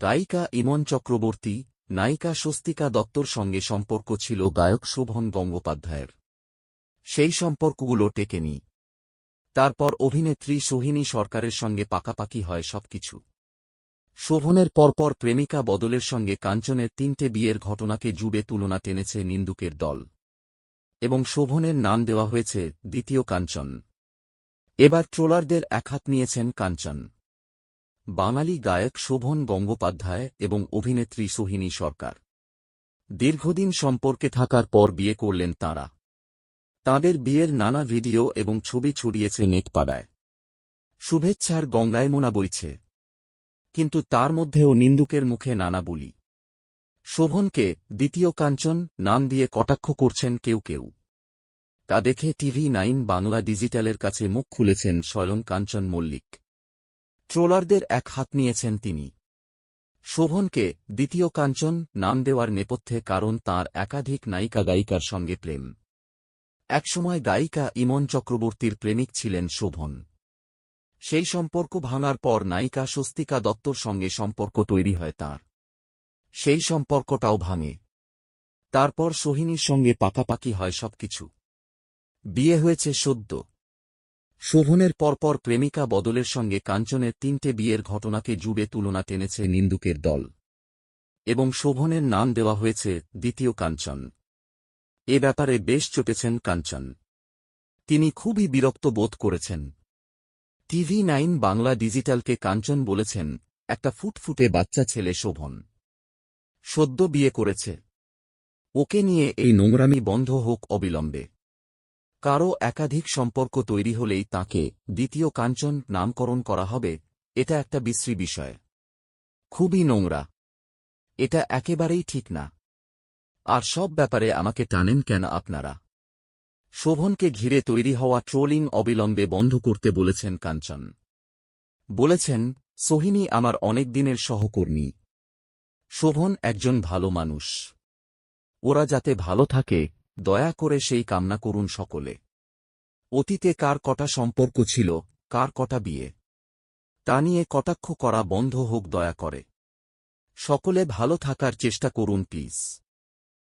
গায়িকা ইমন চক্রবর্তী, নায়িকা স্বস্তিকা দত্তর সঙ্গে সম্পর্ক ছিল গায়ক শোভন গঙ্গোপাধ্যায়ের। সেই সম্পর্কগুলো টেকেনি তারপর অভিনেত্রী সোহিনী সরকারের সঙ্গে পাকাপাকি হয় সবকিছু। শোভনের পরপর প্রেমিকা বদলের সঙ্গে কাঞ্চনের তিনটে বিয়ের ঘটনাকে জুড়ে তুলনা টেনেছে নিন্দুকের দল। এবং শোভনের নাম দেওয়া হয়েছে দ্বিতীয় কাঞ্চন। এবার ট্রোলারদের একহাত নিয়েছেন কাঞ্চন। বাঙালি গায়ক শোভন গঙ্গোপাধ্যায় এবং অভিনেত্রী সোহিনী সরকার। দীর্ঘদিন সম্পর্কে থাকার পর বিয়ে করলেন তাঁরা। তাঁদের বিয়ের নানা ভিডিও এবং ছবি ছড়িয়েছে নেটপাড়ায়। শুভেচ্ছার গঙ্গায় মোনা বইছে। কিন্তু তার মধ্যেও নিন্দুকের মুখে নানা বলি। শোভনকে দ্বিতীয় কাঞ্চন নাম দিয়ে কটাক্ষ করছেন কেউ কেউ। তা দেখে টিভি নাইন বাংলা ডিজিটালের কাছে মুখ খুলেছেন স্বয়ং কাঞ্চন মল্লিক। ট্রোলারদের এক হাত নিয়েছেন তিনি। শোভনকে দ্বিতীয় কাঞ্চন নাম দেওয়ার নেপথ্যে কারণ তার একাধিক নায়িকা গায়িকার সঙ্গে প্রেম। একসময় গায়িকা ইমন চক্রবর্তীর প্রেমিক ছিলেন শোভন। সেই সম্পর্ক ভাঙার পর নায়িকা স্বস্তিকা দত্তর সঙ্গে সম্পর্ক তৈরি হয় তার। সেই সম্পর্কটাও ভাঙে। তারপর সোহিনীর সঙ্গে পাকাপাকি হয় সবকিছু। বিয়ে হয়েছে সদ্য। শোভনের পরপর প্রেমিকা বদলের সঙ্গে কাঞ্চনের তিনটে বিয়ের ঘটনাকে জুড়ে তুলনা টেনেছে নিন্দুকের দল। এবং শোভনের নাম দেওয়া হয়েছে দ্বিতীয় কাঞ্চন। এ ব্যাপারে বেশ চটেছেন কাঞ্চন। তিনি খুবই বিরক্ত বোধ করেছেন। টিভি নাইন বাংলা ডিজিটালকে কাঞ্চন বলেছেন, একটা ফুটফুটে বাচ্চা ছেলে শোভন। সদ্য বিয়ে করেছে। ওকে নিয়ে এই নোংরামি বন্ধ হোক অবিলম্বে। কারও একাধিক সম্পর্ক তৈরি হলেই তাকে দ্বিতীয় কাঞ্চন নামকরণ করা হবে, এটা একটা বিশ্রী বিষয়। খুবই নোংরা। এটা একেবারেই ঠিক না। আর সব ব্যাপারে আমাকে টানেন কেন আপনারা? শোভনকে ঘিরে তৈরি হওয়া ট্রোলিং অবিলম্বে বন্ধ করতে বলেছেন কাঞ্চন। বলেছেন, সোহিনী আমার অনেক দিনের সহকর্মী। শোভন একজন ভালো মানুষ। ওরা যাতে ভালো থাকে দয়া করে সেই কামনা করুন সকলে। অতীতে কার কটা সম্পর্ক ছিল, কার কটা বিয়ে? তা নিয়ে কটাক্ষ করা বন্ধ হোক দয়া করে। সকলে ভালো থাকার চেষ্টা করুন, প্লিজ।